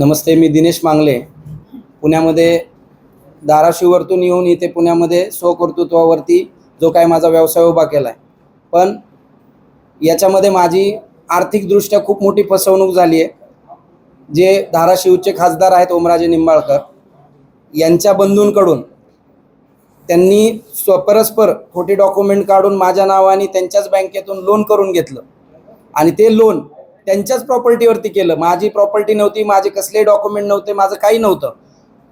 नमस्ते मी दिनेश मांगले. पुण्यामध्ये धाराशिववरतून येऊन इथे पुण्यामध्ये स्वकर्तृत्वावरती जो काय माझा व्यवसाय उभा केला आहे पण याच्यामध्ये माझी आर्थिकदृष्ट्या खूप मोठी फसवणूक झाली आहे. जे धाराशिवचे खासदार आहेत ओमराजे निंबाळकर यांच्या बंधूंकडून त्यांनी स्व परस्पर खोटे डॉक्युमेंट काढून माझ्या नावाने त्यांच्याच बँकेतून लोन करून घेतलं. आणि ते लोन त्यांच्याच प्रॉपर्टीवरती केलं. माझी प्रॉपर्टी नव्हती माझे कसलेही डॉक्युमेंट नव्हते माझं काही नव्हतं.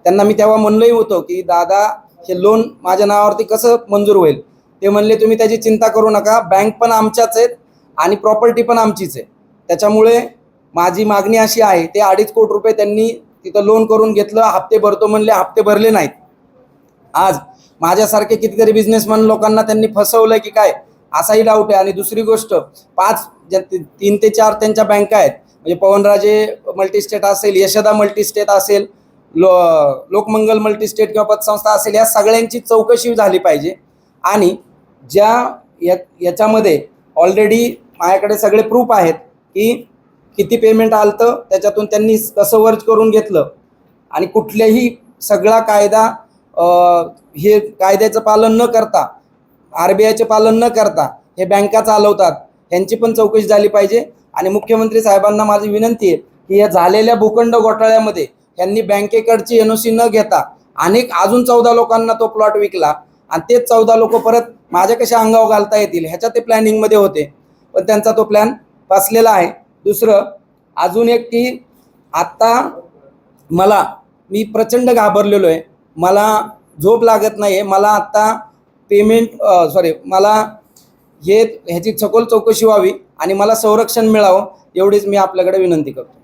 त्यांना मी तेव्हा म्हणलंही होतं की दादा हे लोन माझ्या नावावरती कसं मंजूर होईल? ते म्हणले तुम्ही त्याची चिंता करू नका. बँक पण आमच्याच आहेत आणि प्रॉपर्टी पण आमचीच आहे. त्याच्यामुळे माझी मागणी अशी आहे ते अडीच कोटी रुपये त्यांनी तिथं लोन करून घेतलं. हप्ते भरतो म्हणले हप्ते भरले नाहीत. आज माझ्यासारखे कितीतरी बिझनेसमॅन लोकांना त्यांनी फसवलंय की काय? असाही डाऊट आहे. आणि दुसरी गोष्ट पाच ज्या तीन ते चार त्यांच्या बँका आहेत. म्हणजे पवनराजे मल्टीस्टेट असेल यशदा मल्टीस्टेट असेल लो लोकमंगल मल्टीस्टेट किंवा पतसंस्था असेल या सगळ्यांची चौकशी झाली पाहिजे. आणि ज्या या याच्यामध्ये ऑलरेडी माझ्याकडे सगळे प्रूफ आहेत की किती पेमेंट आलतं त्याच्यातून त्यांनी कसं वर्ज करून घेतलं. आणि कुठल्याही सगळा कायदा हे कायद्याचं पालन न करता आर बी आयचे पालन न करता हे बँका चालवतात. यांची पण चौकशी झाली पाहिजे. आणि मुख्यमंत्री साहेबांना माझी विनंती आहे की या झालेल्या भूखंड घोटाळ्यामध्ये यांनी बँकेकडची एन ओ सी न घेता अनेक अजून चौदा लोकांना तो प्लॉट विकला. आणि तेच चौदा लोक परत माझ्या कशा अंगावर घालता येतील ह्याच्या ते प्लॅनिंगमध्ये होते. पण त्यांचा तो प्लॅन फसलेला आहे. दुसरं अजून एक की आत्ता मला मी प्रचंड घाबरलेलो आहे. मला झोप लागत नाही आहे मला आत्ता पेमेंट सॉरी मला हे ह्याची सखोल चौकशी व्हावी आणि मला संरक्षण मिळावं एवढीच मी आपल्याकडे विनंती करतो.